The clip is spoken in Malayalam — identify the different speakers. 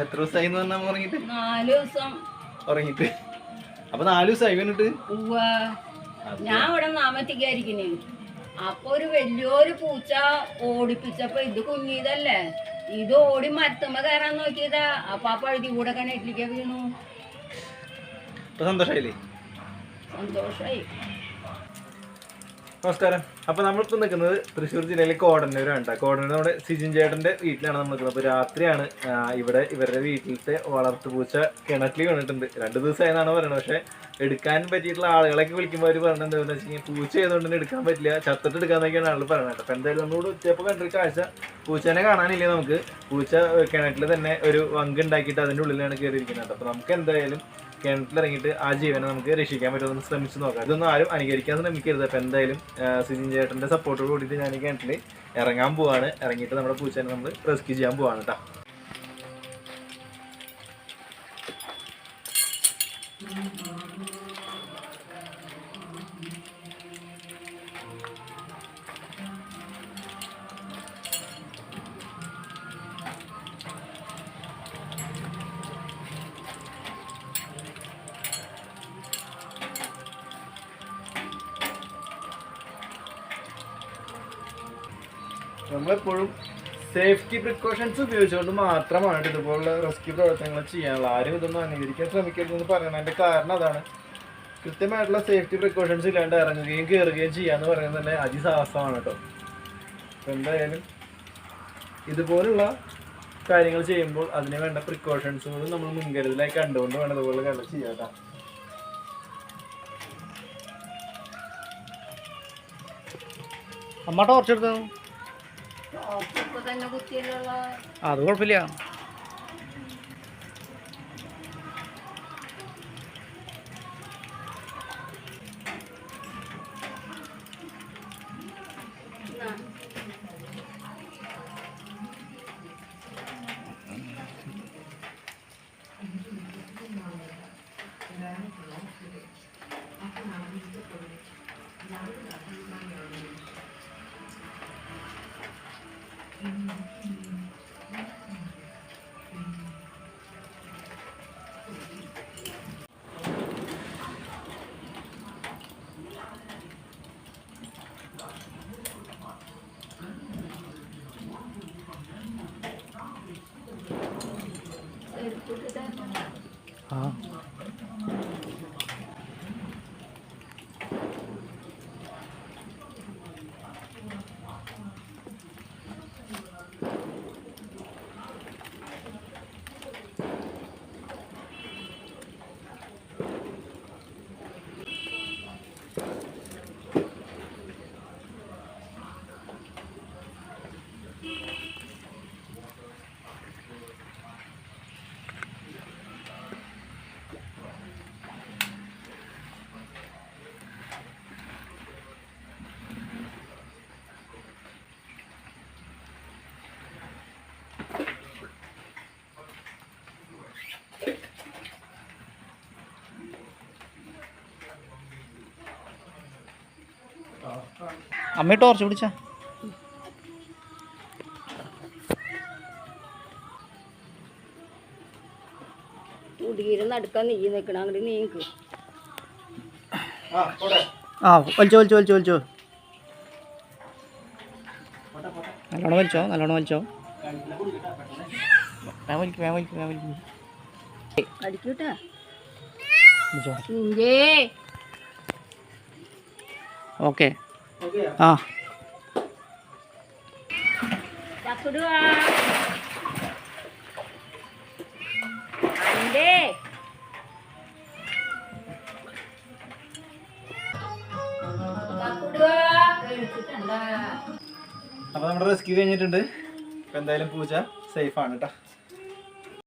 Speaker 1: എത്ര ദിവസമായി ഉറങ്ങിട്ട്
Speaker 2: നാല് ദിവസം.
Speaker 1: ഉറങ്ങിട്ട് അപ്പൊ നാല് ദിവസമായി വന്നിട്ട്?
Speaker 2: ഞാൻ ഇവിടെ നാമത്തിക്കായിരിക്കുന്നേ അപ്പൊ ഒരു വലിയൊരു പൂച്ച ഓടിപ്പിച്ചപ്പോ ഇത് കുഞ്ഞിതല്ലേ? ഇത് ഓടി മരത്തുമ്പോ കയറാൻ നോക്കിയതാ. അപ്പൊ ആ പഴുതി കൂടെ കിണറ്റിലേക്ക് വീണു.
Speaker 1: സന്തോഷായില്ലേ?
Speaker 2: സന്തോഷായി.
Speaker 1: നമസ്കാരം. അപ്പൊ നമ്മളിപ്പോ നിൽക്കുന്നത് തൃശ്ശൂർ ജില്ലയിലെ കോടന്നൂരാണ് കോടന്നൂർ നമ്മുടെ സിജിൻ ചേട്ടന്റെ വീട്ടിലാണ് നമ്മൾ നിൽക്കുന്നത്. അപ്പൊ രാത്രിയാണ് ഇവിടെ ഇവരുടെ വീട്ടിലത്തെ വളർത്തു പൂച്ച കിണറ്റിൽ വീണിട്ടുണ്ട്. രണ്ടു ദിവസമായെന്നാണ് പറയുന്നത്. പക്ഷെ എടുക്കാൻ പറ്റിയിട്ടുള്ള ആളുകളൊക്കെ വിളിക്കുമ്പോൾ അവർ പറഞ്ഞത് എന്താണെന്ന് വെച്ച് കഴിഞ്ഞാൽ പൂച്ച ചെയ്തുകൊണ്ട് തന്നെ എടുക്കാൻ പറ്റില്ല ചത്തിട്ട് എടുക്കാന്നൊക്കെയാണ് ആളുകൾ പറയുന്നത് അപ്പൊ എന്തായാലും നമ്മളോട് ഉച്ചയപ്പോൾ കണ്ടൊരു കാഴ്ച പൂച്ചേനെ കാണാനില്ല നമുക്ക്? പൂച്ച കിണറ്റിൽ തന്നെ ഒരു വങ്ക് ഉണ്ടാക്കിയിട്ട് അതിന്റെ ഉള്ളിലാണ് കയറിയിരിക്കുന്നത് അപ്പൊ നമുക്ക് എന്തായാലും കിണറ്റിലിറങ്ങിയിട്ട് ആ ജീവനെ നമുക്ക് രക്ഷിക്കാൻ പറ്റുമെന്ന് ശ്രമിച്ചു നോക്കാം. ഇതൊന്നും ആരും അനുകരിക്കാൻ ശ്രമിക്കരുത്. അപ്പം എന്തായാലും സിജിൻ ചേട്ടന്റെ സപ്പോർട്ടോട് കൂടിയിട്ട് ഞാൻ ഈ കിണറ്റിൽ ഇറങ്ങാൻ പോവാണ്. ഇറങ്ങിയിട്ട് നമ്മുടെ പൂച്ചേനെ നമ്മൾ റെസ്ക്യൂ ചെയ്യാൻ പോവാണ് കേട്ടോ നമ്മളെപ്പോഴും സേഫ്റ്റി പ്രിക്കോഷൻസ് ഉപയോഗിച്ചുകൊണ്ട് മാത്രമാണ് ഇതുപോലുള്ള റെസ്ക്യൂ പ്രവർത്തനങ്ങൾ ചെയ്യാനുള്ളത്. ആരും ഇതൊന്നും അംഗീകരിക്കാൻ ശ്രമിക്കരുതെന്ന് പറയുന്നതിന്റെ കാരണം അതാണ്. കൃത്യമായിട്ടുള്ള സേഫ്റ്റി പ്രിക്കോഷൻസ് ഇല്ലാണ്ട് ഇറങ്ങുകയും കയറുകയും ചെയ്യാന്ന് പറയുന്നത് തന്നെ അതിസാഹസമാണ് കേട്ടോ. അപ്പം എന്തായാലും ഇതുപോലുള്ള കാര്യങ്ങൾ ചെയ്യുമ്പോൾ അതിന് വേണ്ട പ്രിക്കോഷൻസുകളും നമ്മൾ മുൻകരുതലായി കണ്ടുകൊണ്ട് വേണം ഇതുപോലെ കാര്യങ്ങൾ ചെയ്യാം
Speaker 3: അമ്മ ടോർച്ച് അത് കുഴപ്പമില്ല. ആ അമ്മ ടോർച്ച് പിടിച്ച.
Speaker 2: തുടിയിൽ നടക്കാൻ നീ നിൽക്കണം അങ്ങോട്ട് നീക്ക്
Speaker 1: ആ
Speaker 3: വലിച്ചോ വലിച്ചോ വലിച്ചോ വലിച്ചോ. നല്ലോണം വലിച്ചോ നല്ലോണം വലിച്ചോ. വേഗം വലിക്കും വേഗം വലിക്കും വേഗം വലിക്കും.
Speaker 2: അടിക്കൂട്ടാ.
Speaker 3: ഓക്കെ. ആ.
Speaker 1: അപ്പൊ നമ്മുടെ റെസ്ക്യൂ കഴിഞ്ഞിട്ടുണ്ട്. ഇപ്പൊ എന്തായാലും പൂച്ച സേഫ് ആണ് കേട്ടോ